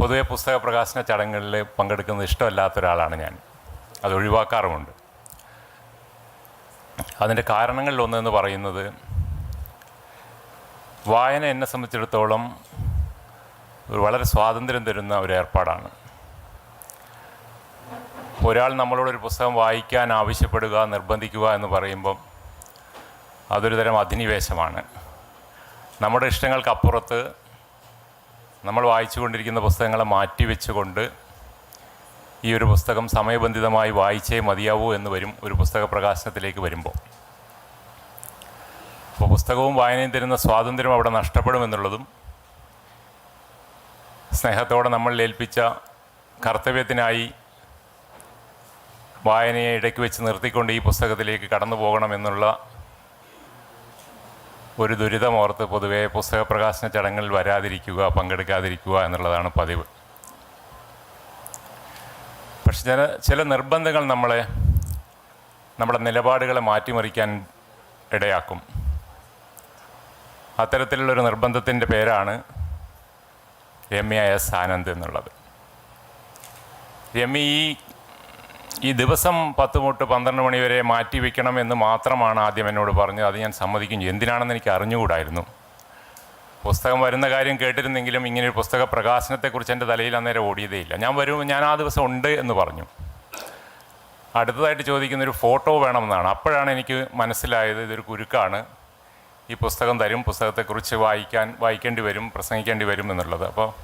പൊതുവെ പുസ്തക പ്രകാശന ചടങ്ങുകളിൽ പങ്കെടുക്കുന്നത് ഇഷ്ടമല്ലാത്ത ഒരാളാണ് ഞാൻ. അത് ഒഴിവാക്കാറുമുണ്ട്. അതിന്റെ കാരണങ്ങളിൽ ഒന്നെന്ന് പറയുന്നത് വായന എന്നെ സംബന്ധിച്ചിടത്തോളം ഒരു വളരെ സ്വാതന്ത്ര്യം തരുന്ന ഒരു ഏർപ്പാടാണ്. ഒരാൾ നമ്മളോടൊരു പുസ്തകം വായിക്കാൻ ആവശ്യപ്പെടുക നിർബന്ധിക്കുക എന്ന് പറയുമ്പം അതൊരു തരം അധിനിവേശമാണ്. നമ്മുടെ ഇഷ്ടങ്ങൾക്കപ്പുറത്ത് നമ്മൾ വായിച്ചുകൊണ്ടിരിക്കുന്ന പുസ്തകങ്ങളെ മാറ്റിവെച്ചുകൊണ്ട് ഈ ഒരു പുസ്തകം സമയബന്ധിതമായി വായിച്ചേ മതിയാവൂ എന്ന് വരും ഒരു പുസ്തക പ്രകാശനത്തിലേക്ക് വരുമ്പോൾ. അപ്പോൾ പുസ്തകവും വായനയും തരുന്ന സ്വാതന്ത്ര്യം അവിടെ നഷ്ടപ്പെടുമെന്നുള്ളതും സ്നേഹത്തോടെ നമ്മൾ ഏൽപ്പിച്ച കർത്തവ്യത്തിനായി വായനയെ ഇടയ്ക്ക് വെച്ച് നിർത്തിക്കൊണ്ട് ഈ പുസ്തകത്തിലേക്ക് കടന്നു പോകണമെന്നുള്ള ഒരു ദുരിതമോർത്ത് പൊതുവേ പുസ്തക പ്രകാശന ചടങ്ങിൽ വരാതിരിക്കുക പങ്കെടുക്കാതിരിക്കുക എന്നുള്ളതാണ് പതിവ്. പക്ഷെ ചില ചില നിർബന്ധങ്ങൾ നമ്മളെ നമ്മുടെ നിലപാടുകളെ മാറ്റിമറിക്കാൻ ഇടയാക്കും. അത്തരത്തിലുള്ളൊരു നിർബന്ധത്തിന്റെ പേരാണ് രമ്യ എസ് ആനന്ദ് എന്നുള്ളത്. രമ്യ ഈ ഈ ദിവസം പത്ത് തൊട്ട് പന്ത്രണ്ട് മണി വരെ മാറ്റി വെക്കണം എന്ന് മാത്രമാണ് ആദ്യം എന്നോട് പറഞ്ഞത്. അത് ഞാൻ സമ്മതിക്കും. എന്തിനാണെന്ന് എനിക്ക് അറിഞ്ഞുകൂടായിരുന്നു. പുസ്തകം വരുന്ന കാര്യം കേട്ടിരുന്നെങ്കിലും ഇങ്ങനെ ഒരു പുസ്തക പ്രകാശനത്തെക്കുറിച്ച് എന്റെ തലയിൽ അന്നേരം ഓടിയതേ ഇല്ല. ഞാൻ വരും ഞാൻ ആ ദിവസം ഉണ്ട് എന്ന് പറഞ്ഞു. അടുത്തതായിട്ട് ചോദിക്കുന്ന ഒരു ഫോട്ടോ വേണമെന്നാണ്. അപ്പോഴാണ് എനിക്ക് മനസ്സിലായത് ഇതൊരു കുരുക്കാണ്. ഈ പുസ്തകം തരും പുസ്തകത്തെക്കുറിച്ച് വായിക്കാൻ വായിക്കേണ്ടി വരും പ്രസംഗിക്കേണ്ടി വരും എന്നുള്ളത്. അപ്പോൾ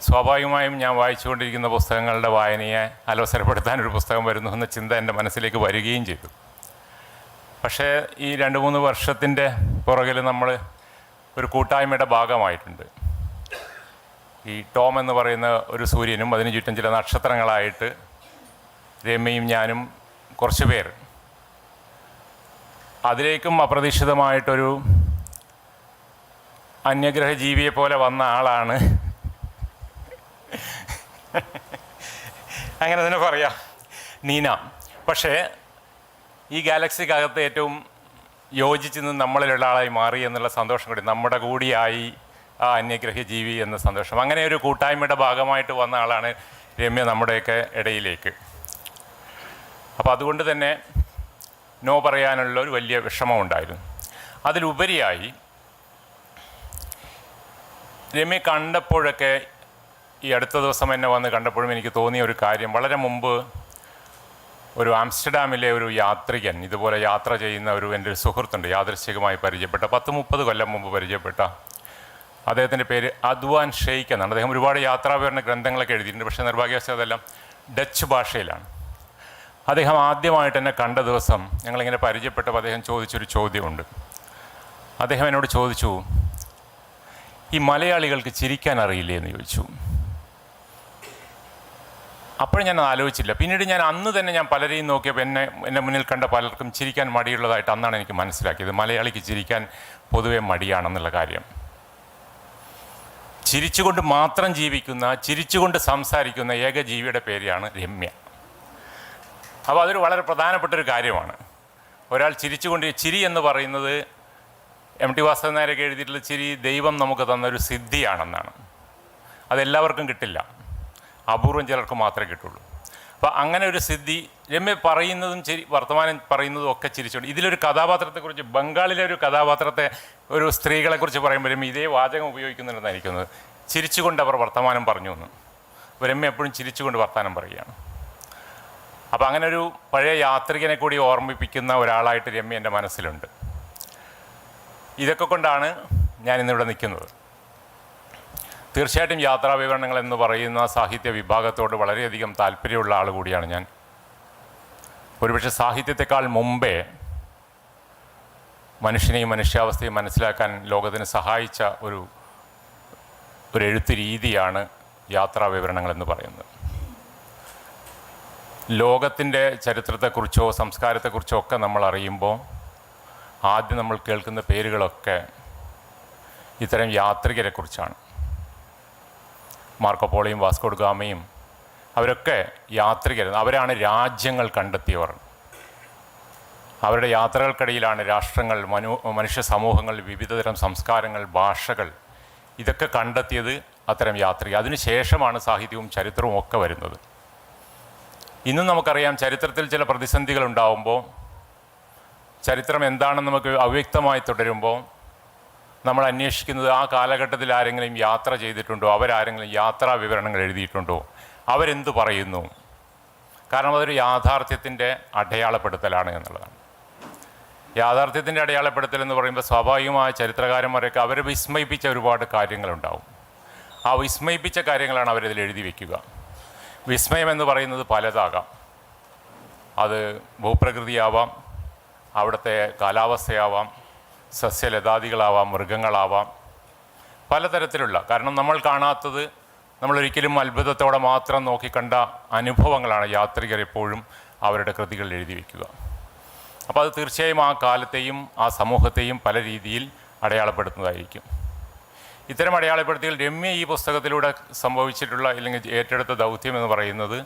സ്വാഭാവികമായും ഞാൻ വായിച്ചുകൊണ്ടിരിക്കുന്ന പുസ്തകങ്ങളുടെ വായനയെ അലോസരപ്പെടുത്താൻ ഒരു പുസ്തകം വരുന്നു എന്ന ചിന്ത എന്റെ മനസ്സിലേക്ക് വരികയും ചെയ്തു. പക്ഷേ ഈ രണ്ട് മൂന്ന് വർഷത്തിന്റെ പുറകിൽ നമ്മൾ ഒരു കൂട്ടായ്മയുടെ ഭാഗമായിട്ടുണ്ട്. ഈ ടോം എന്ന് പറയുന്ന ഒരു സൂര്യനും അതിന് ചുറ്റും ചില നക്ഷത്രങ്ങളായിട്ട് രമ്യയും ഞാനും കുറച്ച് പേർ. അതിലേക്കും അപ്രതീക്ഷിതമായിട്ടൊരു അന്യഗ്രഹ ജീവിയെ പോലെ വന്ന ആളാണ് അങ്ങനെ തന്നെ പറയാം. നീന പക്ഷേ ഈ ഗാലക്സിക്കകത്ത് ഏറ്റവും യോജിച്ച് നിന്ന് നമ്മളിലുള്ള ആളായി മാറി എന്നുള്ള സന്തോഷം കൂടി നമ്മുടെ കൂടിയായി ആ അന്യഗ്രഹ ജീവി എന്ന സന്തോഷം. അങ്ങനെ ഒരു കൂട്ടായ്മയുടെ ഭാഗമായിട്ട് വന്ന ആളാണ് രമ്യ നമ്മുടെയൊക്കെ ഇടയിലേക്ക്. അപ്പോൾ അതുകൊണ്ട് തന്നെ നോ പറയാനുള്ള ഒരു വലിയ വിഷമം ഉണ്ടായിരുന്നു. അതിലുപരിയായി രമ്യ കണ്ടപ്പോഴൊക്കെ ഈ അടുത്ത ദിവസം എന്നെ വന്ന് കണ്ടപ്പോഴും എനിക്ക് തോന്നിയ ഒരു കാര്യം. വളരെ മുമ്പ് ഒരു ആംസ്റ്റർഡാമിലെ ഒരു യാത്രികൻ ഇതുപോലെ യാത്ര ചെയ്യുന്ന ഒരു എന്റെ ഒരു സുഹൃത്തുണ്ട് യാദൃശ്ചികമായി പരിചയപ്പെട്ട പത്ത് മുപ്പത് കൊല്ലം മുമ്പ് പരിചയപ്പെട്ട. അദ്ദേഹത്തിന്റെ പേര് അദ്വാൻ ഷെയ്ഖ് എന്നാണ്. അദ്ദേഹം ഒരുപാട് യാത്രാവിവരണ ഗ്രന്ഥങ്ങളൊക്കെ എഴുതിയിട്ടുണ്ട് പക്ഷേ നിർഭാഗ്യവശാൽ അതെല്ലാം ഡച്ച് ഭാഷയിലാണ്. അദ്ദേഹം ആദ്യമായിട്ട് എന്നെ കണ്ട ദിവസം ഞങ്ങളിങ്ങനെ പരിചയപ്പെട്ടപ്പോൾ അദ്ദേഹം ചോദിച്ചൊരു ചോദ്യമുണ്ട്. അദ്ദേഹം എന്നോട് ചോദിച്ചു ഈ മലയാളികൾക്ക് ചിരിക്കാൻ അറിയില്ലേ? എന്ന് ചോദിച്ചു. അപ്പോഴും ഞാൻ ആലോചിച്ചില്ല. പിന്നീട് ഞാൻ അന്ന് തന്നെ ഞാൻ പലരെയും നോക്കിയപ്പോൾ എന്നെ എന്റെ മുന്നിൽ കണ്ട പലർക്കും ചിരിക്കാൻ മടിയുള്ളതായിട്ട് അന്നാണ് എനിക്ക് മനസ്സിലാക്കിയത്. മലയാളിക്ക് ചിരിക്കാൻ പൊതുവെ മടിയാണെന്നുള്ള കാര്യം. ചിരിച്ചുകൊണ്ട് മാത്രം ജീവിക്കുന്ന ചിരിച്ചുകൊണ്ട് സംസാരിക്കുന്ന ഏക ജീവിയുടെ പേരാണ് രമ്യ. അപ്പോൾ അതൊരു വളരെ പ്രധാനപ്പെട്ട ഒരു കാര്യമാണ്. ഒരാൾ ചിരിച്ചുകൊണ്ട് ചിരി എന്ന് പറയുന്നത് എം ടി വാസുദേവൻ നായരൊക്കെ എഴുതിയിട്ടുള്ള ചിരി ദൈവം നമുക്ക് തന്ന ഒരു സിദ്ധിയാണെന്നാണ്. അതെല്ലാവർക്കും കിട്ടില്ല. അപൂർവം ചിലർക്ക് മാത്രമേ കിട്ടുള്ളൂ. അപ്പോൾ അങ്ങനെ ഒരു സിദ്ധി രമ്യ പറയുന്നതും ചിരി വർത്തമാനം പറയുന്നതും ഒക്കെ ചിരിച്ചുകൊണ്ട് ഇതിലൊരു കഥാപാത്രത്തെക്കുറിച്ച് ബംഗാളിലെ ഒരു കഥാപാത്രത്തെ ഒരു സ്ത്രീകളെക്കുറിച്ച് പറയുമ്പോൾ രമ്യ ഇതേ വാചകം ഉപയോഗിക്കുന്നുണ്ടെന്ന് എനിക്കുന്നത് ചിരിച്ചുകൊണ്ട് അവർ വർത്തമാനം പറഞ്ഞു എന്ന് അപ്പോൾ രമ്യ എപ്പോഴും ചിരിച്ചുകൊണ്ട് വർത്തമാനം പറയുകയാണ്. അപ്പോൾ അങ്ങനെ ഒരു പഴയ യാത്രികനെ കൂടി ഓർമ്മിപ്പിക്കുന്ന ഒരാളായിട്ട് രമ്യ എന്റെ മനസ്സിലുണ്ട്. ഇതൊക്കെ കൊണ്ടാണ് ഞാൻ ഇന്നിവിടെ നിൽക്കുന്നത്. തീർച്ചയായിട്ടും യാത്രാ വിവരണങ്ങൾ എന്ന് പറയുന്ന സാഹിത്യ വിഭാഗത്തോട് വളരെയധികം താല്പര്യമുള്ള ആൾ കൂടിയാണ് ഞാൻ. ഒരുപക്ഷെ സാഹിത്യത്തെക്കാൾ മുമ്പേ മനുഷ്യനെയും മനുഷ്യാവസ്ഥയും മനസ്സിലാക്കാൻ ലോകത്തിന് സഹായിച്ച ഒരു ഒരു എഴുത്ത് രീതിയാണ് യാത്രാ വിവരണങ്ങൾ എന്ന് പറയുന്നത്. ലോകത്തിന്റെ ചരിത്രത്തെക്കുറിച്ചോ സംസ്കാരത്തെക്കുറിച്ചോ ഒക്കെ നമ്മൾ അറിയുമ്പോൾ ആദ്യം നമ്മൾ കേൾക്കുന്ന പേരുകളൊക്കെ ഇത്തരം യാത്രികരെക്കുറിച്ചാണ്. മാർക്കോപോളിയും വാസ്കോഡ്ഗാമയും അവരൊക്കെ യാത്രികരുന്നു അവരാണ് രാജ്യങ്ങൾ കണ്ടെത്തിയവർ. അവരുടെ യാത്രകൾക്കിടയിലാണ് രാഷ്ട്രങ്ങൾ മനു മനുഷ്യ സമൂഹങ്ങൾ വിവിധതരം സംസ്കാരങ്ങൾ ഭാഷകൾ ഇതൊക്കെ കണ്ടെത്തിയത് അത്തരം യാത്രിക അതിനുശേഷമാണ് സാഹിത്യവും ചരിത്രവും ഒക്കെ വരുന്നത്. ഇന്നും നമുക്കറിയാം ചരിത്രത്തിൽ ചില പ്രതിസന്ധികൾ ഉണ്ടാവുമ്പോൾ ചരിത്രം എന്താണെന്ന് നമുക്ക് അവ്യക്തമായി തുടരുമ്പോൾ നമ്മൾ അന്വേഷിക്കുന്നത് ആ കാലഘട്ടത്തിൽ ആരെങ്കിലും യാത്ര ചെയ്തിട്ടുണ്ടോ? അവരാരെങ്കിലും യാത്രാ വിവരണങ്ങൾ എഴുതിയിട്ടുണ്ടോ? അവരെന്തു പറയുന്നു? കാരണം അതൊരു യാഥാർത്ഥ്യത്തിന്റെ അടയാളപ്പെടുത്തലാണ് എന്നുള്ളതാണ്. യാഥാർത്ഥ്യത്തിന്റെ അടയാളപ്പെടുത്തൽ എന്ന് പറയുമ്പോൾ സ്വാഭാവികമായ ചരിത്രകാരന്മാരൊക്കെ അവരെ വിസ്മയിപ്പിച്ച ഒരുപാട് കാര്യങ്ങളുണ്ടാവും. ആ വിസ്മയിപ്പിച്ച കാര്യങ്ങളാണ് അവരതിൽ എഴുതി വയ്ക്കുക വിസ്മയം എന്ന് പറയുന്നത് പലതാകാം. അത് ഭൂപ്രകൃതിയാവാം അവിടുത്തെ കാലാവസ്ഥയാവാം സസ്യലതാദികളാവാം മൃഗങ്ങളാവാം. പലതരത്തിലുള്ള കാരണം നമ്മൾ കാണാത്തത് നമ്മളൊരിക്കലും അത്ഭുതത്തോടെ മാത്രം നോക്കിക്കണ്ട അനുഭവങ്ങളാണ് യാത്രികർ എപ്പോഴും അവരുടെ കൃതികളിൽ എഴുതി വയ്ക്കുക അപ്പോൾ അത് തീർച്ചയായും ആ കാലത്തെയും ആ സമൂഹത്തെയും പല രീതിയിൽ അടയാളപ്പെടുത്തുന്നതായിരിക്കും. ഇത്തരം അടയാളപ്പെടുത്തികൾ രമ്യ ഈ പുസ്തകത്തിലൂടെ സംഭവിച്ചിട്ടുള്ള അല്ലെങ്കിൽ ഏറ്റെടുത്ത ദൗത്യം എന്ന് പറയുന്നത്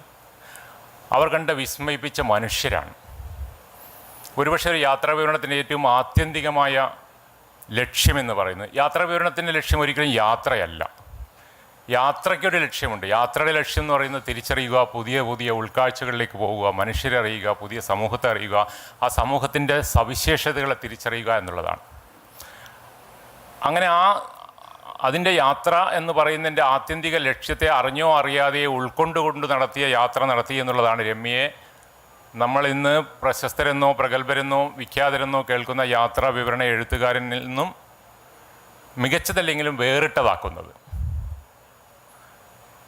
അവർ കണ്ട വിസ്മയിപ്പിച്ച മനുഷ്യരാണ്. ഒരുപക്ഷെ ഒരു യാത്രാ വിവരണത്തിന്റെ ഏറ്റവും ആത്യന്തികമായ ലക്ഷ്യമെന്ന് പറയുന്നത്. യാത്രാ വിവരണത്തിന്റെ ലക്ഷ്യം ഒരിക്കലും യാത്രയല്ല. യാത്രയ്ക്കൊരു ലക്ഷ്യമുണ്ട്. യാത്രയുടെ ലക്ഷ്യം എന്ന് പറയുന്നത് തിരിച്ചറിയുക പുതിയ പുതിയ ഉൾക്കാഴ്ചകളിലേക്ക് പോവുക മനുഷ്യരെ അറിയുക പുതിയ സമൂഹത്തെ അറിയുക ആ സമൂഹത്തിന്റെ സവിശേഷതകളെ തിരിച്ചറിയുക എന്നുള്ളതാണ്. അങ്ങനെ ആ അതിന്റെ യാത്ര എന്ന് പറയുന്നതിന്റെ ആത്യന്തിക ലക്ഷ്യത്തെ അറിഞ്ഞോ അറിയാതെയോ ഉൾക്കൊണ്ടുകൊണ്ട് നടത്തിയ യാത്ര നടത്തി എന്നുള്ളതാണ് രമ്യയെ നമ്മൾ ഇന്ന് പ്രശസ്തരെന്നോ പ്രഗത്ഭരെന്നോ വിഖ്യാതരെന്നോ കേൾക്കുന്ന യാത്രാ വിവരണ എഴുത്തുകാരനിൽ നിന്നും മികച്ചതല്ലെങ്കിലും വേറിട്ടതാക്കുന്നത്.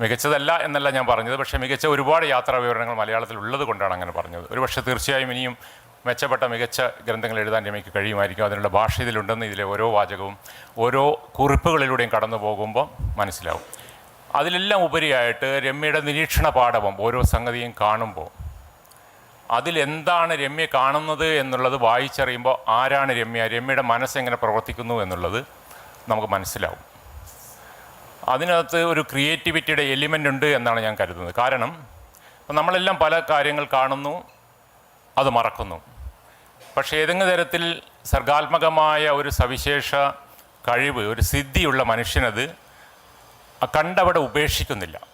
മികച്ചതല്ല എന്നല്ല ഞാൻ പറഞ്ഞത് പക്ഷേ മികച്ച ഒരുപാട് യാത്രാ വിവരണങ്ങൾ മലയാളത്തിൽ ഉള്ളത് കൊണ്ടാണ് അങ്ങനെ പറഞ്ഞത്. ഒരു പക്ഷേ തീർച്ചയായും ഇനിയും മെച്ചപ്പെട്ട മികച്ച ഗ്രന്ഥങ്ങൾ എഴുതാൻ രമയ്ക്ക് കഴിയുമായിരിക്കും. അതിനുള്ള ഭാഷ ഇതിലുണ്ടെന്ന് ഇതിലെ ഓരോ വാചകവും ഓരോ കുറിപ്പുകളിലൂടെയും കടന്നു പോകുമ്പോൾ മനസ്സിലാവും. അതിലെല്ലാം ഉപരിയായിട്ട് രമ്യയുടെ നിരീക്ഷണ പാഠവും ഓരോ സംഗതിയും കാണുമ്പോൾ അതിലെന്താണ് രമ്യ കാണുന്നത് എന്നുള്ളത് വായിച്ചറിയുമ്പോൾ ആരാണ് രമ്യ? രമ്യയുടെ മനസ്സെങ്ങനെ പ്രവർത്തിക്കുന്നു എന്നുള്ളത് നമുക്ക് മനസ്സിലാവും. അതിനകത്ത് ഒരു ക്രിയേറ്റിവിറ്റിയുടെ എലിമെന്റ് ഉണ്ട് എന്നാണ് ഞാൻ കരുതുന്നത്. കാരണം നമ്മളെല്ലാം പല കാര്യങ്ങൾ കാണുന്നു അത് മറക്കുന്നു. പക്ഷേ ഏതെങ്കിലും തരത്തിൽ സർഗാത്മകമായ ഒരു സവിശേഷ കഴിവ് ഒരു സിദ്ധിയുള്ള മനുഷ്യനത് കണ്ടവിടെ ഉപേക്ഷിക്കുന്നില്ല.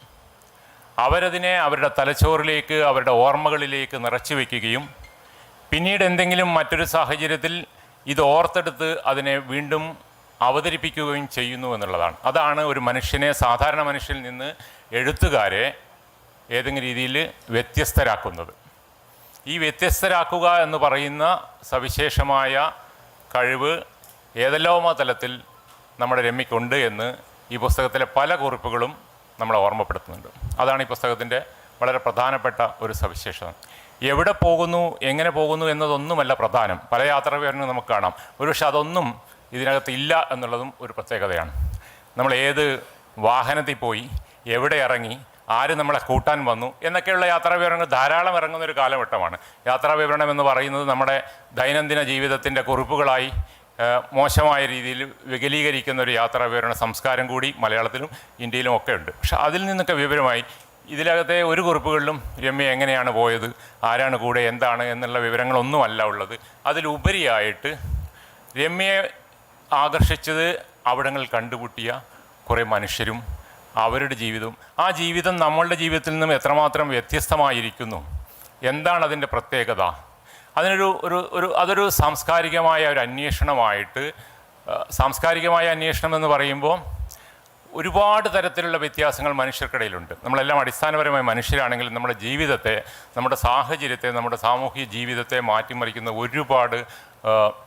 അവരതിനെ അവരുടെ തലച്ചോറിലേക്ക് അവരുടെ ഓർമ്മകളിലേക്ക് നിറച്ചു വയ്ക്കുകയും പിന്നീട് എന്തെങ്കിലും മറ്റൊരു സാഹചര്യത്തിൽ ഇത് ഓർത്തെടുത്ത് അതിനെ വീണ്ടും അവതരിപ്പിക്കുകയും ചെയ്യുന്നു എന്നുള്ളതാണ്. അതാണ് ഒരു മനുഷ്യനെ സാധാരണ മനുഷ്യനിൽ നിന്ന് എഴുത്തുകാരെ ഏതെങ്കിലും രീതിയിൽ വ്യത്യസ്തരാക്കുന്നത്. ഈ വ്യത്യസ്തരാക്കുക എന്ന് പറയുന്ന സവിശേഷമായ കഴിവ് ഏതെല്ലാമോ തലത്തിൽ നമ്മുടെ രമ്യക്കുണ്ട് എന്ന് ഈ പുസ്തകത്തിലെ പല കുറിപ്പുകളും നമ്മളെ ഓർമ്മപ്പെടുത്തുന്നുണ്ട്. അതാണ് ഈ പുസ്തകത്തിന്റെ വളരെ പ്രധാനപ്പെട്ട ഒരു സവിശേഷത. എവിടെ പോകുന്നു എങ്ങനെ പോകുന്നു എന്നതൊന്നുമല്ല പ്രധാനം. പല യാത്രാ വിവരണങ്ങൾ നമുക്ക് കാണാം. ഒരുപക്ഷെ അതൊന്നും ഇതിനകത്ത് ഇല്ല എന്നുള്ളതും ഒരു പ്രത്യേകതയാണ്. നമ്മൾ ഏത് വാഹനത്തിൽ പോയി എവിടെ ഇറങ്ങി ആര് നമ്മളെ കൂട്ടാൻ വന്നു എന്നൊക്കെയുള്ള യാത്രാ വിവരങ്ങൾ ധാരാളം ഇറങ്ങുന്ന ഒരു കാലഘട്ടമാണ്. യാത്രാ വിവരണം എന്ന് പറയുന്നത് നമ്മുടെ ദൈനംദിന ജീവിതത്തിന്റെ കുറിപ്പുകളായി മോശമായ രീതിയിൽ വികലീകരിക്കുന്ന ഒരു യാത്രാ വിവരണ സംസ്കാരം കൂടി മലയാളത്തിലും ഇന്ത്യയിലും ഒക്കെ ഉണ്ട്. പക്ഷെ അതിൽ നിന്നൊക്കെ വിവരമായി ഇതിലകത്തെ ഒരു കുറിപ്പുകളിലും രമ്യ എങ്ങനെയാണ് പോയത് ആരാണ് കൂടെ എന്താണ് എന്നുള്ള വിവരങ്ങളൊന്നുമല്ല ഉള്ളത്. അതിലുപരിയായിട്ട് രമ്യയെ ആകർഷിച്ചത് അവിടങ്ങൾ കണ്ടുമുട്ടിയ കുറേ മനുഷ്യരും അവരുടെ ജീവിതവും. ആ ജീവിതം നമ്മളുടെ ജീവിതത്തിൽ നിന്നും എത്രമാത്രം വ്യത്യസ്തമായിരിക്കുന്നു? എന്താണ് അതിന്റെ പ്രത്യേകത? അതിനൊരു ഒരു ഒരു അതൊരു സാംസ്കാരികമായ ഒരു അന്വേഷണമായിട്ട് സാംസ്കാരികമായ അന്വേഷണം എന്ന് പറയുമ്പോൾ ഒരുപാട് തരത്തിലുള്ള വ്യത്യാസങ്ങൾ മനുഷ്യർക്കിടയിലുണ്ട്. നമ്മളെല്ലാം അടിസ്ഥാനപരമായി മനുഷ്യരാണെങ്കിലും നമ്മുടെ ജീവിതത്തെ നമ്മുടെ സാഹചര്യത്തെ നമ്മുടെ സാമൂഹിക ജീവിതത്തെ മാറ്റിമറിക്കുന്ന ഒരുപാട്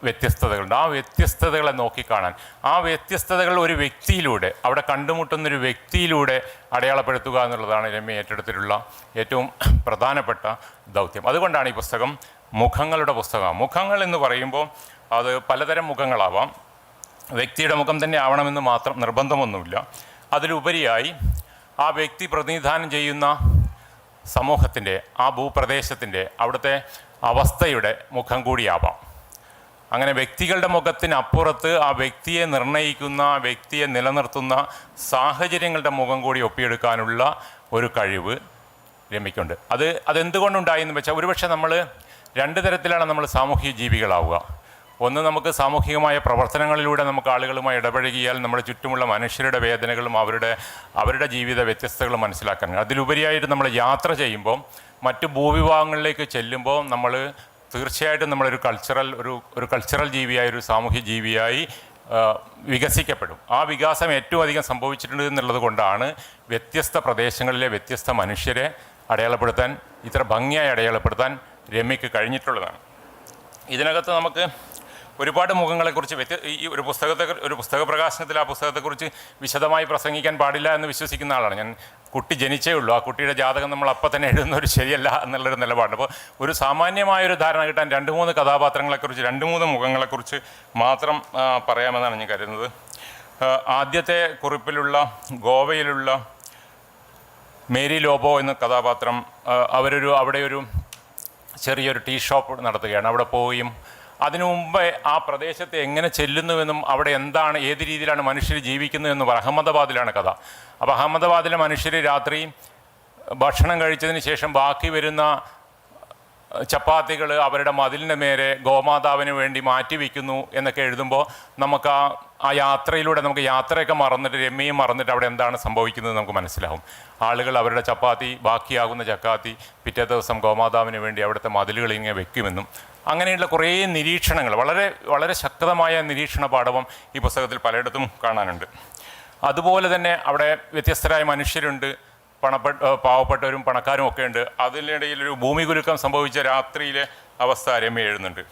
വ്യത്യസ്തതകളുണ്ട്. ആ വ്യത്യസ്തതകളെ നോക്കിക്കാണാൻ ആ വ്യത്യസ്തതകൾ ഒരു വ്യക്തിയിലൂടെ അവിടെ കണ്ടുമുട്ടുന്ന ഒരു വ്യക്തിയിലൂടെ അടയാളപ്പെടുത്തുക എന്നുള്ളതാണ് രമ്യ ഏറ്റെടുത്തിട്ടുള്ള ഏറ്റവും പ്രധാനപ്പെട്ട ദൗത്യം. അതുകൊണ്ടാണ് ഈ പുസ്തകം മുഖങ്ങളുടെ പുസ്തകമാണ്. മുഖങ്ങൾ എന്ന് പറയുമ്പോൾ അത് പലതരം മുഖങ്ങളാവാം. വ്യക്തിയുടെ മുഖം തന്നെ ആവണമെന്ന് മാത്രം നിർബന്ധമൊന്നുമില്ല. അതിലുപരിയായി ആ വ്യക്തി പ്രതിനിധാനം ചെയ്യുന്ന സമൂഹത്തിന്റെ ആ ഭൂപ്രദേശത്തിന്റെ അവിടുത്തെ അവസ്ഥയുടെ മുഖം കൂടിയാവാം. അങ്ങനെ വ്യക്തികളുടെ മുഖത്തിനപ്പുറത്ത് ആ വ്യക്തിയെ നിർണയിക്കുന്ന വ്യക്തിയെ നിലനിർത്തുന്ന സാഹചര്യങ്ങളുടെ മുഖം കൂടി ഒപ്പിയെടുക്കാനുള്ള ഒരു കഴിവ് രമിക്കുണ്ട് അത് അതെന്തുകൊണ്ടുണ്ടായി എന്ന് വെച്ചാൽ ഒരുപക്ഷെ നമ്മൾ രണ്ട് തരത്തിലാണ് നമ്മൾ സാമൂഹ്യ ജീവികളാവുക ഒന്ന് നമുക്ക് സാമൂഹികമായ പ്രവർത്തനങ്ങളിലൂടെ നമുക്ക് ആളുകളുമായി ഇടപഴകിയാൽ നമ്മുടെ ചുറ്റുമുള്ള മനുഷ്യരുടെ വേദനകളും അവരുടെ അവരുടെ ജീവിത വ്യത്യസ്തകളും മനസ്സിലാക്കാൻ. അതിലുപരിയായിട്ട് നമ്മൾ യാത്ര ചെയ്യുമ്പോൾ മറ്റ് ഭൂവിഭാഗങ്ങളിലേക്ക് ചെല്ലുമ്പോൾ നമ്മൾ തീർച്ചയായിട്ടും നമ്മളൊരു കൾച്ചറൽ ഒരു ഒരു കൾച്ചറൽ ജീവിയായി ഒരു സാമൂഹ്യ ജീവിയായി വികസിക്കപ്പെടും ആ വികാസം ഏറ്റവും അധികം സംഭവിച്ചിട്ടുണ്ട് എന്നുള്ളത് കൊണ്ടാണ് വ്യത്യസ്ത പ്രദേശങ്ങളിലെ വ്യത്യസ്ത മനുഷ്യരെ അടയാളപ്പെടുത്താൻ ഇത്ര ഭംഗിയായി അടയാളപ്പെടുത്താൻ രമ്യക്ക് കഴിഞ്ഞിട്ടുള്ളതാണ്. ഇതിനകത്ത് നമുക്ക് ഒരുപാട് മുഖങ്ങളെക്കുറിച്ച് വ്യത്യ ഈ ഒരു പുസ്തകത്തെ ഒരു പുസ്തക പ്രകാശനത്തിൽ ആ പുസ്തകത്തെക്കുറിച്ച് വിശദമായി പ്രസംഗിക്കാൻ പാടില്ല എന്ന് വിശ്വസിക്കുന്ന ആളാണ്. ഞാൻ കുട്ടി ജനിച്ചേ ഉള്ളൂ. ആ കുട്ടിയുടെ ജാതകം നമ്മൾ അപ്പം തന്നെ എഴുതുന്ന ഒരു ശരിയല്ല എന്നുള്ളൊരു നിലപാടുണ്ട് അപ്പോൾ ഒരു സാമാന്യമായൊരു ധാരണ കിട്ടാൻ രണ്ട് മൂന്ന് കഥാപാത്രങ്ങളെക്കുറിച്ച് രണ്ട് മൂന്ന് മുഖങ്ങളെക്കുറിച്ച് മാത്രം പറയാമെന്നാണ് ഞാൻ കരുതുന്നത്. ആദ്യത്തെ കുറിപ്പിലുള്ള ഗോവയിലുള്ള മേരി ലോബോ എന്ന കഥാപാത്രം അവരൊരു അവിടെ ഒരു ചെറിയൊരു ടീ ഷോപ്പ് നടത്തുകയാണ്. അവിടെ പോവുകയും അതിനു മുമ്പേ ആ പ്രദേശത്തെ എങ്ങനെ ചെല്ലുന്നുവെന്നും അവിടെ എന്താണ് ഏത് രീതിയിലാണ് മനുഷ്യർ ജീവിക്കുന്നതെന്നും പറ. അഹമ്മദാബാദിലാണ് കഥ. അപ്പോൾ അഹമ്മദാബാദിലെ മനുഷ്യർ രാത്രി ഭക്ഷണം കഴിച്ചതിന് ശേഷം ബാക്കി വരുന്ന ചപ്പാത്തികൾ അവരുടെ മതിലിന്റെ നേരെ ഗോമാതാവിന് വേണ്ടി മാറ്റി വയ്ക്കുന്നു എന്നൊക്കെ എഴുതുമ്പോൾ നമുക്ക് ആ ആ യാത്രയിലൂടെ നമുക്ക് യാത്രയൊക്കെ മറന്നിട്ട് രമ്യയും മറന്നിട്ട് അവിടെ എന്താണ് സംഭവിക്കുന്നത് നമുക്ക് മനസ്സിലാവും. ആളുകൾ അവരുടെ ചപ്പാത്തി ബാക്കിയാകുന്ന ചപ്പാത്തി പിറ്റേ ദിവസം ഗോമാതാവിന് വേണ്ടി അവിടുത്തെ മതിലുകൾ ഇങ്ങനെ വെക്കുമെന്നും അങ്ങനെയുള്ള കുറേ നിരീക്ഷണങ്ങൾ വളരെ വളരെ ശക്തമായ നിരീക്ഷണ പാഠവും ഈ പുസ്തകത്തിൽ പലയിടത്തും കാണാനുണ്ട്. അതുപോലെ തന്നെ അവിടെ വ്യത്യസ്തരായ മനുഷ്യരുണ്ട്. പണപ്പെട്ട പാവപ്പെട്ടവരും പണക്കാരും ഒക്കെ ഉണ്ട്. അതിനിടയിൽ ഒരു ഭൂമി കുലുക്കം സംഭവിച്ച രാത്രിയിലെ അവസ്ഥ രമ്യ എഴുതുന്നുണ്ട്.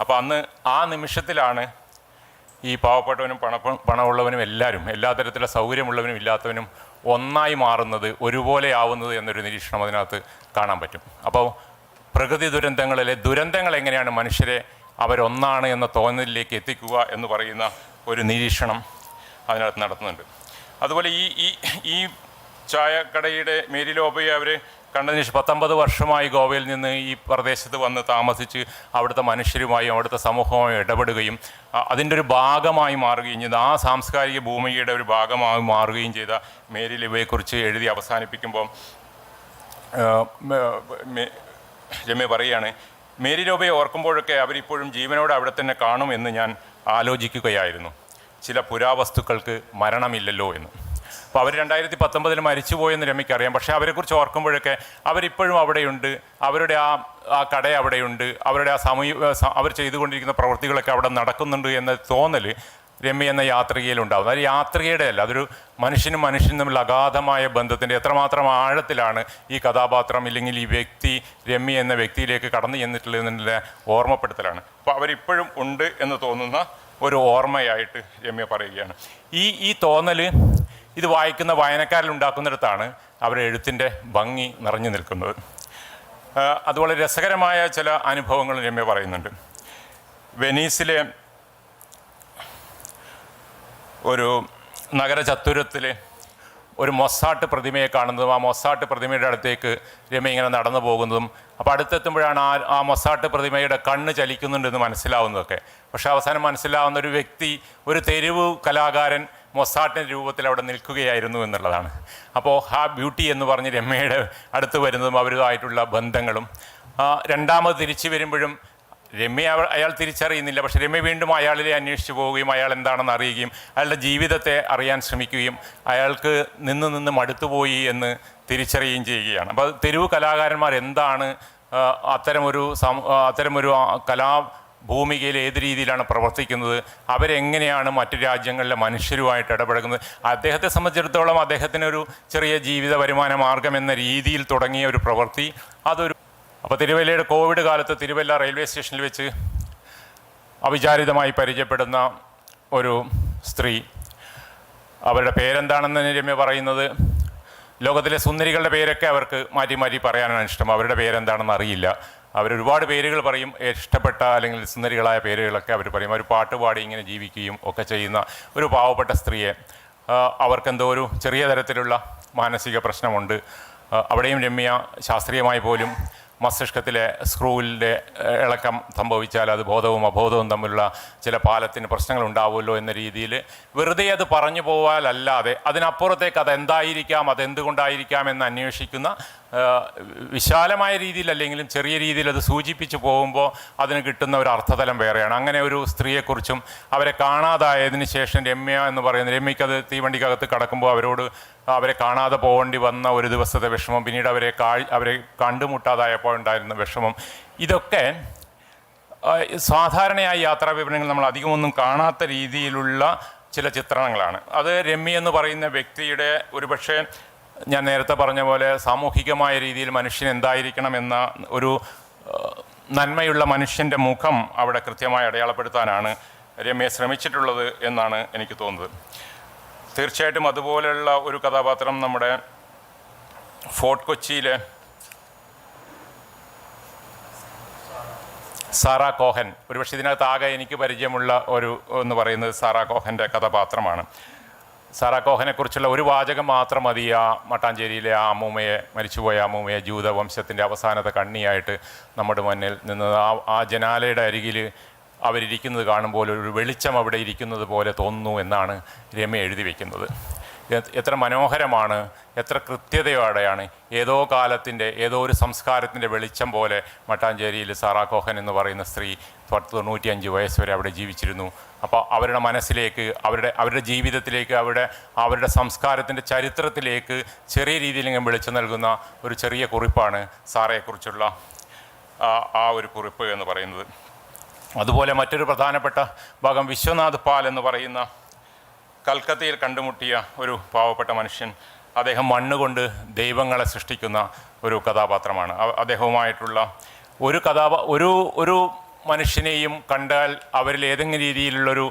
അപ്പോൾ അന്ന് ആ നിമിഷത്തിലാണ് ഈ പാവപ്പെട്ടവനും പണ പണമുള്ളവനും എല്ലാവരും എല്ലാ തരത്തിലുള്ള സൗകര്യമുള്ളവനും ഇല്ലാത്തവനും ഒന്നായി മാറുന്നത് ഒരുപോലെ ആവുന്നത് എന്നൊരു നിരീക്ഷണം അതിനകത്ത് കാണാൻ പറ്റും. അപ്പോൾ പ്രകൃതി ദുരന്തങ്ങളിലെ ദുരന്തങ്ങൾ എങ്ങനെയാണ് മനുഷ്യരെ അവരൊന്നാണ് എന്ന തോന്നലിലേക്ക് എത്തിക്കുക എന്ന് പറയുന്ന ഒരു നിരീക്ഷണം അതിനകത്ത് നടത്തുന്നുണ്ട്. അതുപോലെ ഈ ഈ ഈ ചായക്കടയുടെ മേരി ലോബയെ അവർ കണ്ടതിന് ശേഷം പത്തൊമ്പത് വർഷമായി ഗോവയിൽ നിന്ന് ഈ പ്രദേശത്ത് വന്ന് താമസിച്ച് അവിടുത്തെ മനുഷ്യരുമായും അവിടുത്തെ സമൂഹവുമായും ഇടപെടുകയും അതിന്റെ ഒരു ഭാഗമായി മാറുകയും ചെയ്ത. ആ സാംസ്കാരിക ഭൂമിയുടെ ഒരു ഭാഗമായി മാറുകയും ചെയ്ത മേരി ലിബയെക്കുറിച്ച് എഴുതി അവസാനിപ്പിക്കുമ്പോൾ രമ്യ പറയുകയാണ് മേരി ലോബയെ ഓർക്കുമ്പോഴൊക്കെ അവരിപ്പോഴും ജീവനോടെ അവിടെ തന്നെ കാണും എന്ന് ഞാൻ ആലോചിക്കുകയായിരുന്നു. ചില പുരാവസ്തുക്കൾക്ക് മരണമില്ലല്ലോ എന്ന്. അപ്പോൾ അവർ രണ്ടായിരത്തി പത്തൊമ്പതിൽ മരിച്ചുപോയെന്ന് അറിയാം പക്ഷേ അവരെക്കുറിച്ച് ഓർക്കുമ്പോഴൊക്കെ അവരിപ്പോഴും അവിടെയുണ്ട്. അവരുടെ ആ ആ കട അവിടെയുണ്ട്. അവരുടെ ആ സമീപ അവർ ചെയ്തുകൊണ്ടിരിക്കുന്ന പ്രവൃത്തികളൊക്കെ അവിടെ നടക്കുന്നുണ്ട് എന്ന തോന്നൽ രമ്യ എന്ന യാത്രികയിലുണ്ടാവും. അത് യാത്രികയുടെ അല്ല അതൊരു മനുഷ്യനും മനുഷ്യനും തമ്മിൽ അഗാധമായ ബന്ധത്തിന്റെ എത്രമാത്രം ആഴത്തിലാണ് ഈ കഥാപാത്രം ഇല്ലെങ്കിൽ ഈ വ്യക്തി രമ്യ എന്ന വ്യക്തിയിലേക്ക് കടന്നു ചെന്നിട്ടുള്ളതിന്റെ ഓർമ്മപ്പെടുത്തലാണ്. അപ്പോൾ അവരിപ്പോഴും ഉണ്ട് എന്ന് തോന്നുന്ന ഒരു ഓർമ്മയായിട്ട് രമ്യ പറയുകയാണ്. ഈ ഈ തോന്നൽ ഇത് വായിക്കുന്ന വായനക്കാരിൽ ഉണ്ടാക്കുന്നിടത്താണ് അവരുടെ എഴുത്തിന്റെ ഭംഗി നിറഞ്ഞു നിൽക്കുന്നത്. അത് വളരെ രസകരമായ ചില അനുഭവങ്ങൾ രമ്യ പറയുന്നുണ്ട്. വെനീസിലെ ഒരു നഗര ചത്തുരത്തിലെ ഒരു മൊസാട്ട് പ്രതിമയെ കാണുന്നതും ആ മൊസാട്ട് പ്രതിമയുടെ അടുത്തേക്ക് രമ്യ ഇങ്ങനെ നടന്നു പോകുന്നതും അപ്പോൾ അടുത്തെത്തുമ്പോഴാണ് ആ ആ മൊസാട്ട് പ്രതിമയുടെ കണ്ണ് ചലിക്കുന്നുണ്ടെന്ന് മനസ്സിലാവുന്നതൊക്കെ. പക്ഷേ അവസാനം മനസ്സിലാവുന്ന ഒരു വ്യക്തി ഒരു തെരുവ് കലാകാരൻ മൊസാട്ടിന്റെ രൂപത്തിൽ അവിടെ നിൽക്കുകയായിരുന്നു എന്നുള്ളതാണ്. അപ്പോൾ ആ ബ്യൂട്ടി എന്ന് പറഞ്ഞ് രമ്യയുടെ അടുത്ത് വരുന്നതും അവരുമായിട്ടുള്ള ബന്ധങ്ങളും. രണ്ടാമത് തിരിച്ചു വരുമ്പോഴും രമ്യ അയാൾ തിരിച്ചറിയുന്നില്ല. പക്ഷെ രമ്യ വീണ്ടും അയാളിലെ അന്വേഷിച്ച് പോവുകയും അയാൾ എന്താണെന്ന് അറിയുകയും അയാളുടെ ജീവിതത്തെ അറിയാൻ ശ്രമിക്കുകയും അയാൾക്ക് നിന്ന് നിന്ന് മടുത്തുപോയി എന്ന് തിരിച്ചറിയുകയും ചെയ്യുകയാണ്. അപ്പോൾ തെരുവ് കലാകാരന്മാർ എന്താണ് അത്തരമൊരു സം- അത്തരമൊരു കലാ ഭൂമികയിൽ ഏത് രീതിയിലാണ് പ്രവർത്തിക്കുന്നത് അവരെങ്ങനെയാണ് മറ്റു രാജ്യങ്ങളിലെ മനുഷ്യരുമായിട്ട് ഇടപഴകുന്നത് അദ്ദേഹത്തെ സംബന്ധിച്ചിടത്തോളം അദ്ദേഹത്തിനൊരു ചെറിയ ജീവിത വരുമാന മാർഗം എന്ന രീതിയിൽ തുടങ്ങിയ ഒരു പ്രവൃത്തി. അതൊരു അപ്പോൾ തിരുവല്ലയുടെ കോവിഡ് കാലത്ത് തിരുവല്ല റെയിൽവേ സ്റ്റേഷനിൽ വെച്ച് അവിചാരിതമായി പരിചയപ്പെടുന്ന ഒരു സ്ത്രീ. അവരുടെ പേരെന്താണെന്ന് രമ്യ പറയുന്നത് ലോകത്തിലെ സുന്ദരികളുടെ പേരൊക്കെ അവർക്ക് മാറ്റി മാറ്റി പറയാനാണ് ഇഷ്ടം. അവരുടെ പേരെന്താണെന്ന് അറിയില്ല. അവരൊരുപാട് പേരുകൾ പറയും ഇഷ്ടപ്പെട്ട അല്ലെങ്കിൽ സുന്ദരികളായ പേരുകളൊക്കെ അവർ പറയും. അവർ പാട്ട് പാടി ഇങ്ങനെ ജീവിക്കുകയും ഒക്കെ ചെയ്യുന്ന ഒരു പാവപ്പെട്ട സ്ത്രീയെ അവർക്കെന്തോ ഒരു ചെറിയ തരത്തിലുള്ള മാനസിക പ്രശ്നമുണ്ട്. അവിടെയും രമ്യ ശാസ്ത്രീയമായി പോലും മസ്തിഷ്കത്തിലെ സ്ക്രൂവിന്റെ ഇളക്കം സംഭവിച്ചാൽ അത് ബോധവും അബോധവും തമ്മിലുള്ള ചില പാലത്തിന് പ്രശ്നങ്ങൾ ഉണ്ടാവുമല്ലോ എന്ന രീതിയിൽ വെറുതെ അത് പറഞ്ഞു പോവാലല്ലാതെ അതിനപ്പുറത്തേക്ക് അത് എന്തായിരിക്കാം അതെന്തുകൊണ്ടായിരിക്കാം എന്ന് അന്വേഷിക്കുന്ന വിശാലമായ രീതിയിൽ അല്ലെങ്കിലും ചെറിയ രീതിയിൽ അത് സൂചിപ്പിച്ച് പോകുമ്പോൾ അതിന് കിട്ടുന്ന ഒരു അർത്ഥതലം വേറെയാണ്. അങ്ങനെ ഒരു സ്ത്രീയെക്കുറിച്ചും അവരെ കാണാതായതിനു ശേഷം രമ്യ എന്ന് പറയുന്ന രമ്യക്കത് തീവണ്ടിക്കകത്ത് കടക്കുമ്പോൾ അവരോട് അവരെ കാണാതെ പോകേണ്ടി വന്ന ഒരു ദിവസത്തെ വിഷമം പിന്നീട് അവരെ കാ അവരെ കണ്ടുമുട്ടാതായപ്പോൾ ഉണ്ടായിരുന്ന വിഷമം. ഇതൊക്കെ സാധാരണയായി യാത്രാ വിവരണങ്ങൾ നമ്മൾ അധികമൊന്നും കാണാത്ത രീതിയിലുള്ള ചില ചിത്രണങ്ങളാണ്. അത് രമ്യ എന്ന് പറയുന്ന വ്യക്തിയുടെ ഒരുപക്ഷെ ഞാൻ നേരത്തെ പറഞ്ഞ പോലെ സാമൂഹികമായ രീതിയിൽ മനുഷ്യൻ എന്തായിരിക്കണം എന്ന ഒരു നന്മയുള്ള മനുഷ്യന്റെ മുഖം അവിടെ കൃത്യമായി അടയാളപ്പെടുത്താനാണ് രമ്യ ശ്രമിച്ചിട്ടുള്ളത് എന്നാണ് എനിക്ക് തോന്നുന്നത്. തീർച്ചയായിട്ടും അതുപോലെയുള്ള ഒരു കഥാപാത്രം നമ്മുടെ ഫോർട്ട് കൊച്ചിയിലെ സാറാ കോഹൻ. ഒരുപക്ഷെ ഇതിനകത്ത് ആകെ എനിക്ക് പരിചയമുള്ള ഒരു എന്ന് പറയുന്നത് സാറാ കോഹന്റെ കഥാപാത്രമാണ്. സാറാ കോഹനെക്കുറിച്ചുള്ള ഒരു വാചകം മാത്രം മതി. ആ മട്ടാഞ്ചേരിയിലെ ആ അമ്മൂമ്മയെ മരിച്ചുപോയ അമ്മൂമ്മയെ ജൂതവംശത്തിന്റെ അവസാനത്തെ കണ്ണിയായിട്ട് നമ്മുടെ മുന്നിൽ നിന്ന് ആ ആ ജനാലയുടെ അരികിൽ അവരിയ്ക്കുന്നത് കാണുമ്പോൾ ഒരു വെളിച്ചം അവിടെ ഇരിക്കുന്നത് പോലെ തോന്നുന്നു എന്നാണ് രമ എഴുതി വയ്ക്കുന്നത് എത്ര മനോഹരമാണ് എത്ര കൃത്യതയോടെയാണ് ഏതോ കാലത്തിന്റെ ഏതോ ഒരു സംസ്കാരത്തിന്റെ വെളിച്ചം പോലെ മട്ടാഞ്ചേരിയിൽ സാറാ കോഹൻ എന്ന് പറയുന്ന സ്ത്രീ തൊണ്ണൂറ്റിയഞ്ച് വയസ്സ് വരെ അവിടെ ജീവിച്ചിരുന്നു. അപ്പോൾ അവരുടെ മനസ്സിലേക്ക് അവരുടെ അവരുടെ ജീവിതത്തിലേക്ക് അവരുടെ അവരുടെ സംസ്കാരത്തിന്റെ ചരിത്രത്തിലേക്ക് ചെറിയ രീതിയിലെങ്കിലും വെളിച്ചം നൽകുന്ന ഒരു ചെറിയ കുറിപ്പാണ് സാറയെക്കുറിച്ചുള്ള ആ ഒരു കുറിപ്പ് എന്ന് പറയുന്നത്. അതുപോലെ മറ്റൊരു പ്രധാനപ്പെട്ട ഭാഗം വിശ്വനാഥ് പാൽ എന്ന് പറയുന്ന കൽക്കത്തയിൽ കണ്ടുമുട്ടിയ ഒരു പാവപ്പെട്ട മനുഷ്യൻ അദ്ദേഹം മണ്ണുകൊണ്ട് ദൈവങ്ങളെ സൃഷ്ടിക്കുന്ന ഒരു കഥാപാത്രമാണ്. അദ്ദേഹവുമായിട്ടുള്ള ഒരു കഥാപാ ഒരു ഒരു മനുഷ്യനെയും കണ്ടാൽ അവരിൽ ഏതെങ്കിലും രീതിയിലുള്ളൊരു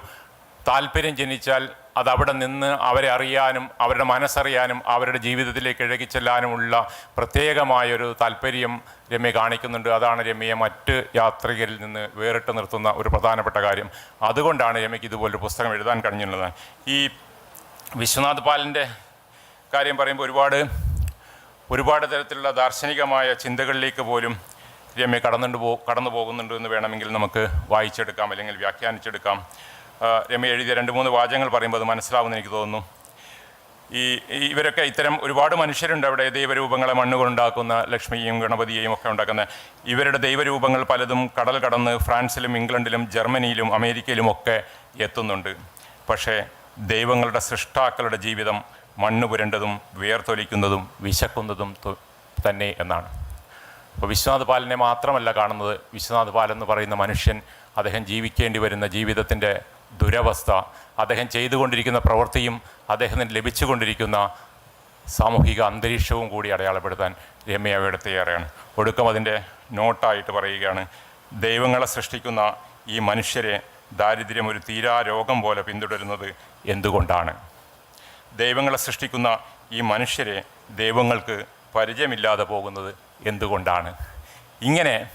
താല്പര്യം ജനിച്ചാൽ അത് അവിടെ നിന്ന് അവരെ അറിയാനും അവരുടെ മനസ്സറിയാനും അവരുടെ ജീവിതത്തിലേക്ക് ഇഴകിച്ചെല്ലാനുമുള്ള പ്രത്യേകമായൊരു താല്പര്യം രമ്യ കാണിക്കുന്നുണ്ട്. അതാണ് രമ്യയെ മറ്റ് യാത്രികരിൽ നിന്ന് വേറിട്ട് നിർത്തുന്ന ഒരു പ്രധാനപ്പെട്ട കാര്യം. അതുകൊണ്ടാണ് രമ്യയ്ക്ക് ഇതുപോലൊരു പുസ്തകം എഴുതാൻ കഴിഞ്ഞുള്ളത് ഈ വിശ്വനാഥ് പാലിന്റെ കാര്യം പറയുമ്പോൾ ഒരുപാട് ഒരുപാട് തരത്തിലുള്ള ദാർശനികമായ ചിന്തകളിലേക്ക് പോലും രമ്യ കടന്നു പോ കടന്നു പോകുന്നുണ്ട് എന്ന് വേണമെങ്കിൽ നമുക്ക് വായിച്ചെടുക്കാം അല്ലെങ്കിൽ വ്യാഖ്യാനിച്ചെടുക്കാം. ആ, രമ്യ എഴുതിയ രണ്ട് മൂന്ന് വാചകങ്ങൾ പറയുമ്പോൾ അത് മനസ്സിലാവുമെന്ന് എനിക്ക് തോന്നുന്നു. ഈ ഇവരൊക്കെ ഇത്തരം ഒരുപാട് മനുഷ്യരുണ്ട് അവിടെ ദൈവരൂപങ്ങളെ മണ്ണ് കൊണ്ടുണ്ടാക്കുന്ന ലക്ഷ്മിയെയും ഗണപതിയെയും ഒക്കെ ഉണ്ടാക്കുന്ന. ഇവരുടെ ദൈവരൂപങ്ങൾ പലതും കടൽ കടന്ന് ഫ്രാൻസിലും ഇംഗ്ലണ്ടിലും ജർമ്മനിയിലും അമേരിക്കയിലും ഒക്കെ എത്തുന്നുണ്ട്. പക്ഷേ ദൈവങ്ങളുടെ സൃഷ്ടാക്കളുടെ ജീവിതം മണ്ണ് പുരണ്ടതും വിയർത്തൊലിക്കുന്നതും വിശക്കുന്നതും തന്നെ എന്നാണ്. അപ്പോൾ വിശ്വനാഥ് പാലിനെ മാത്രമല്ല കാണുന്നത്. വിശ്വനാഥ് പാലെന്ന് പറയുന്ന മനുഷ്യൻ അദ്ദേഹം ജീവിക്കേണ്ടി വരുന്ന ജീവിതത്തിന്റെ ദുരവസ്ഥ. അദ്ദേഹം ചെയ്തുകൊണ്ടിരിക്കുന്ന പ്രവൃത്തിയും അദ്ദേഹത്തിന് ലഭിച്ചുകൊണ്ടിരിക്കുന്ന സാമൂഹിക അന്തരീക്ഷവും കൂടി അടയാളപ്പെടുത്താൻ രമ്യ തയ്യാറാണ്. ഒടുക്കം അതിന്റെ നോട്ടായിട്ട് പറയുകയാണ് ദൈവങ്ങളെ സൃഷ്ടിക്കുന്ന ഈ മനുഷ്യരെ ദാരിദ്ര്യം ഒരു തീരാ രോഗം പോലെ പിന്തുടരുന്നത് എന്തുകൊണ്ടാണ്? ദൈവങ്ങളെ സൃഷ്ടിക്കുന്ന ഈ മനുഷ്യരെ ദൈവങ്ങൾക്ക് പരിചയമില്ലാതെ പോകുന്നത് എന്തുകൊണ്ടാണ്? ഇങ്ങനെ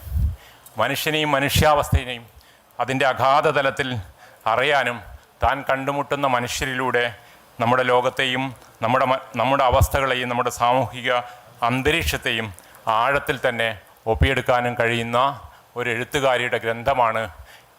മനുഷ്യനെയും മനുഷ്യാവസ്ഥയെയും അതിന്റെ അഗാധതലത്തിൽ അറിയാനും താൻ കണ്ടുമുട്ടുന്ന മനുഷ്യരിലൂടെ നമ്മുടെ ലോകത്തെയും നമ്മുടെ നമ്മുടെ അവസ്ഥകളെയും നമ്മുടെ സാമൂഹിക അന്തരീക്ഷത്തെയും ആഴത്തിൽ തന്നെ ഒപ്പിയെടുക്കാനും കഴിയുന്ന ഒരു എഴുത്തുകാരിയുടെ ഗ്രന്ഥമാണ്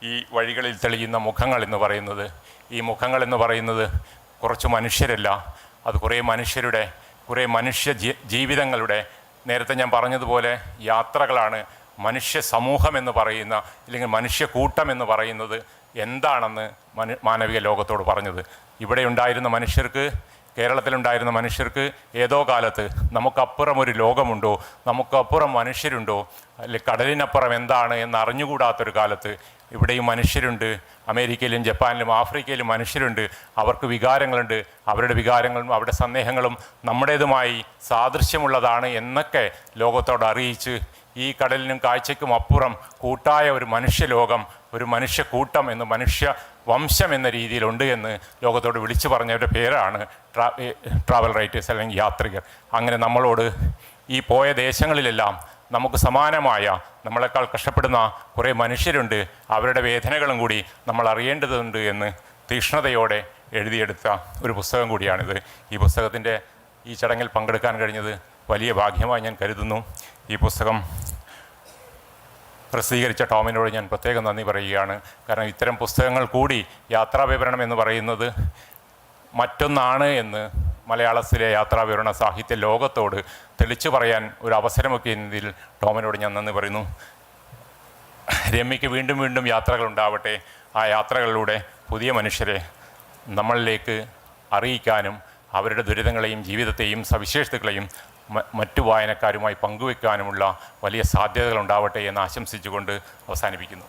ഈ വഴികളിൽ തെളിയുന്ന മുഖങ്ങൾ എന്ന് പറയുന്നത്. ഈ മുഖങ്ങൾ എന്ന് പറയുന്നത് കുറച്ച് മനുഷ്യരല്ല അത് കുറേ മനുഷ്യരുടെ കുറേ മനുഷ്യ ജീവിതങ്ങളുടെ നേരത്തെ ഞാൻ പറഞ്ഞതുപോലെ യാത്രകളാണ് മനുഷ്യ സമൂഹം എന്ന് പറയുന്ന അല്ലെങ്കിൽ മനുഷ്യ കൂട്ടം എന്ന് പറയുന്നത് എന്താണെന്ന് മനു മാനവിക ലോകത്തോട് പറഞ്ഞത്. ഇവിടെ ഉണ്ടായിരുന്ന മനുഷ്യർക്ക് കേരളത്തിലുണ്ടായിരുന്ന മനുഷ്യർക്ക് ഏതോ കാലത്ത് നമുക്കപ്പുറം ഒരു ലോകമുണ്ടോ നമുക്കപ്പുറം മനുഷ്യരുണ്ടോ അല്ലെങ്കിൽ കടലിനപ്പുറം എന്താണ് എന്ന് അറിഞ്ഞുകൂടാത്തൊരു കാലത്ത് ഇവിടെയും മനുഷ്യരുണ്ട് അമേരിക്കയിലും ജപ്പാനിലും ആഫ്രിക്കയിലും മനുഷ്യരുണ്ട് അവർക്ക് വികാരങ്ങളുണ്ട് അവരുടെ വികാരങ്ങളും അവരുടെ സന്ദേഹങ്ങളും നമ്മുടേതുമായി സാദൃശ്യമുള്ളതാണ് എന്നൊക്കെ ലോകത്തോട് അറിയിച്ച് ഈ കടലിനും കാഴ്ചയ്ക്കും അപ്പുറം കൂട്ടായ ഒരു മനുഷ്യലോകം ഒരു മനുഷ്യ കൂട്ടം എന്ന് മനുഷ്യ വംശം എന്ന രീതിയിലുണ്ട് എന്ന് ലോകത്തോട് വിളിച്ചു പറഞ്ഞവരുടെ പേരാണ് ട്രാ ട്രാവൽ റൈറ്റേഴ്സ് അല്ലെങ്കിൽ യാത്രികർ. അങ്ങനെ നമ്മളോട് ഈ പോയ ദേശങ്ങളിലെല്ലാം നമുക്ക് സമാനമായ നമ്മളെക്കാൾ കഷ്ടപ്പെടുന്ന കുറേ മനുഷ്യരുണ്ട്. അവരുടെ വേദനകളും കൂടി നമ്മൾ അറിയേണ്ടതുണ്ട് എന്ന് തീക്ഷ്ണതയോടെ എഴുതിയെടുത്ത ഒരു പുസ്തകം കൂടിയാണിത്. ഈ പുസ്തകത്തിന്റെ ഈ ചടങ്ങിൽ പങ്കെടുക്കാൻ കഴിഞ്ഞത് വലിയ ഭാഗ്യമായി ഞാൻ കരുതുന്നു. ഈ പുസ്തകം പ്രസിദ്ധീകരിച്ച ടോമിനോട് ഞാൻ പ്രത്യേകം നന്ദി പറയുകയാണ്. കാരണം ഇത്തരം പുസ്തകങ്ങൾ കൂടി യാത്രാവിവരണം എന്ന് പറയുന്നത് മറ്റൊന്നാണ് എന്ന് മലയാളത്തിലെ യാത്രാവിവരണ സാഹിത്യ ലോകത്തോട് തെളിച്ചു പറയാൻ ഒരു അവസരമൊക്കെ എന്നതിൽ ടോമിനോട് ഞാൻ നന്ദി പറയുന്നു. രമ്യയ്ക്ക് വീണ്ടും വീണ്ടും യാത്രകൾ ഉണ്ടാവട്ടെ. ആ യാത്രകളിലൂടെ പുതിയ മനുഷ്യരെ നമ്മളിലേക്ക് അറിയിക്കാനും അവരുടെ ദുരിതങ്ങളെയും ജീവിതത്തെയും സവിശേഷതകളെയും മറ്റു വായനക്കാരുമായി പങ്കുവെക്കാനുമുള്ള വലിയ സാധ്യതകൾ ഉണ്ടാവട്ടെ എന്ന് ആശംസിച്ചുകൊണ്ട് അവസാനിപ്പിക്കുന്നു.